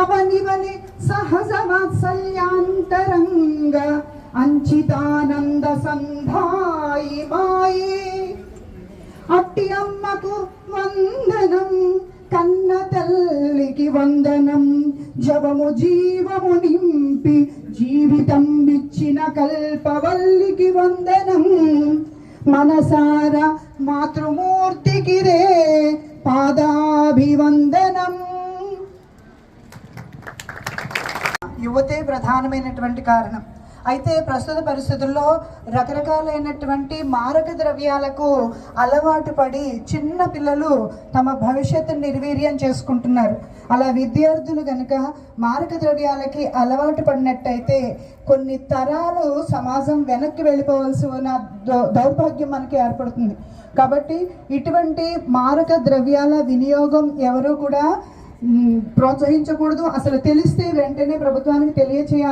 అవనివని సహజ వాత్సల్యాంతరంగ అంచితానంద సంధాయి మాయే. అట్టి అమ్మకు వందనం కన్న తల్లికి వందనం జవము జీవము నింపి జీవితం ఇచ్చిన కల్పవల్లికి వందనం. మనసార మాతృమూర్తికి రే పాదాభివందనం. యువతే ప్రధానమైనటువంటి కారణం. అయితే ప్రస్తుత పరిస్థితుల్లో రకరకాలైనటువంటి మారక ద్రవ్యాలకు అలవాటు పడి చిన్న పిల్లలు తమ భవిష్యత్తును నిర్వీర్యం చేసుకుంటున్నారు. అలా విద్యార్థులు కనుక మారక ద్రవ్యాలకి అలవాటు పడినట్టయితే కొన్ని తరాలు సమాజం వెనక్కి వెళ్ళిపోవాల్సి ఉన్న దౌ- దౌర్భాగ్యం మనకి ఏర్పడుతుంది. కాబట్టి ఇటువంటి మారక ద్రవ్యాల వినియోగం ఎవరు కూడా ప్రోత్సహించకూడదు. అసలు తెలిస్తే వెంటనే ప్రభుత్వానికి తెలియచేయాలి.